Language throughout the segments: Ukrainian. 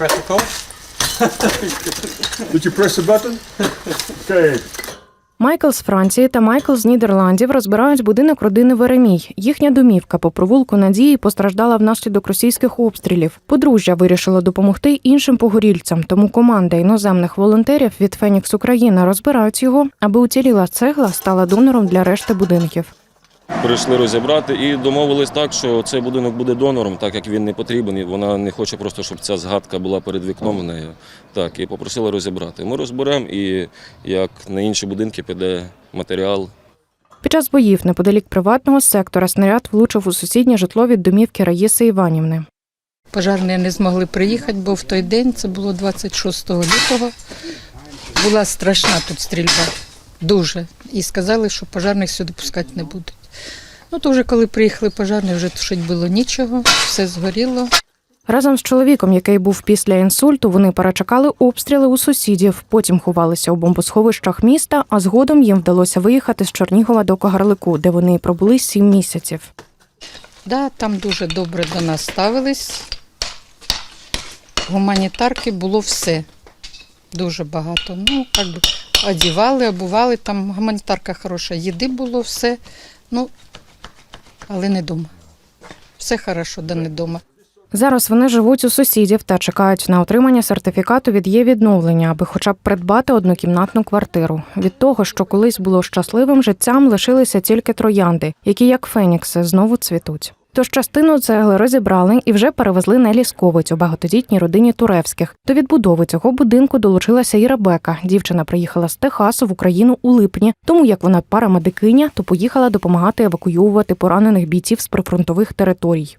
press the code. Did you press the button? Okay. Майкл з Франції та Майкл з Нідерландів розбирають будинок родини Веремій. Їхня домівка по провулку Надії постраждала внаслідок російських обстрілів. Подружжя вирішило допомогти іншим погорільцям, тому команда іноземних волонтерів від Фенікс Україна розбирають його, аби уціліла цегла стала донором для решти будинків. Прийшли розібрати і домовились так, що цей будинок буде донором, так як він не потрібен. і Вона не хоче просто, щоб ця згадка була перед вікном в неї. Так, і попросили розібрати. Ми розберемо і як на інші будинки піде матеріал. Під час боїв неподалік приватного сектора снаряд влучив у сусіднє житло від домівки Раїси Іванівни. Пожарні не змогли приїхати, бо в той день, це було 26 лютого, була страшна тут стрільба. Дуже. І сказали, що пожарних сюди пускати не будуть. Ну, то вже коли приїхали пожарні, вже тушити було нічого, все згоріло. Разом з чоловіком, який був після інсульту, вони перечекали обстріли у сусідів. Потім ховалися у бомбосховищах міста, а згодом їм вдалося виїхати з Чернігова до Кагарлику, де вони пробули сім місяців. Да, там дуже добре до нас ставились. Гуманітарки було все. Дуже багато. Ну, як би, одівали, обували, там гуманітарка хороша, їди було все. Ну, але не вдома. Все хорошо, да не вдома. Зараз вони живуть у сусідів та чекають на отримання сертифікату від є відновлення, аби хоча б придбати однокімнатну квартиру. Від того, що колись було щасливим життям, лишилися тільки троянди, які, як фенікси, знову цвітуть. Тож частину цегли розібрали і вже перевезли на лісковицю багатодітній родині Туревських. До відбудови цього будинку долучилася і Ребека. Дівчина приїхала з Техасу в Україну у липні. Тому як вона парамедикиня, то поїхала допомагати евакуювати поранених бійців з прифронтових територій.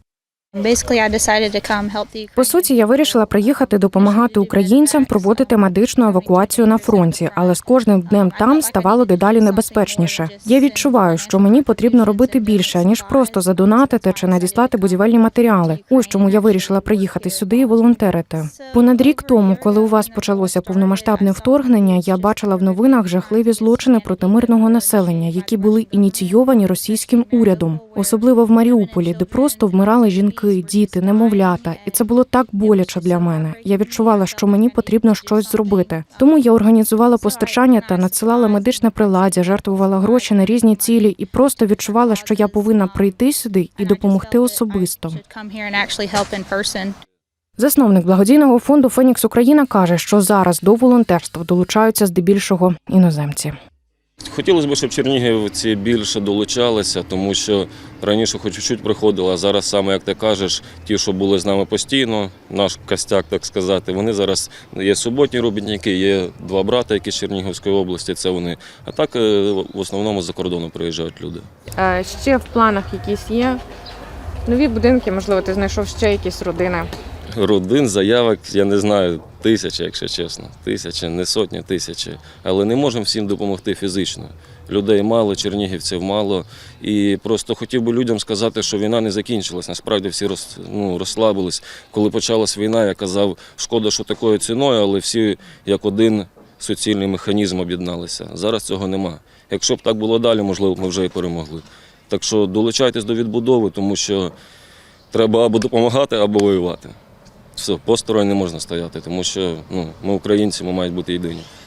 По суті, я вирішила приїхати допомагати українцям проводити медичну евакуацію на фронті, але з кожним днем там ставало дедалі небезпечніше. Я відчуваю, що мені потрібно робити більше ніж просто задонатити чи надіслати будівельні матеріали. Ось чому я вирішила приїхати сюди і волонтерити. Понад рік тому, коли у вас почалося повномасштабне вторгнення, я бачила в новинах жахливі злочини проти мирного населення, які були ініційовані російським урядом, особливо в Маріуполі, де просто вмирали жінки, діти, немовлята, і це було так боляче для мене. Я відчувала, що мені потрібно щось зробити. Тому я організувала постачання та надсилала медичне приладдя, жертвувала гроші на різні цілі і просто відчувала, що я повинна прийти сюди і допомогти особисто. Засновник благодійного фонду Фенікс Україна каже, що зараз до волонтерства долучаються здебільшого іноземці. Хотілося б, щоб чернігівці більше долучалися, тому що раніше хоч чуть-чуть приходили, а зараз саме, як ти кажеш, ті, що були з нами постійно, наш костяк, так сказати, вони зараз є суботні робітники, є два брата, які з Чернігівської області, це вони. А так е, в основному за кордону приїжджають люди. Е, Ще в планах якісь є. Нові будинки, можливо, ти знайшов ще якісь родини. Родин, заявок, я не знаю, тисячі, якщо чесно. Тисячі, не сотні, тисячі. Але не можемо всім допомогти фізично. Людей мало, чернігівців мало. І просто хотів би людям сказати, що війна не закінчилась. Насправді всі роз, ну, розслабились. Коли почалась війна, я казав, шкода, що такою ціною, але всі як один суцільний механізм об'єдналися. Зараз цього нема. Якщо б так було далі, можливо, ми вже і перемогли. Так що долучайтесь до відбудови, тому що треба або допомагати, або воювати. Все, посторонь не можна стояти, тому що ну, ми українці, ми мають бути єдині.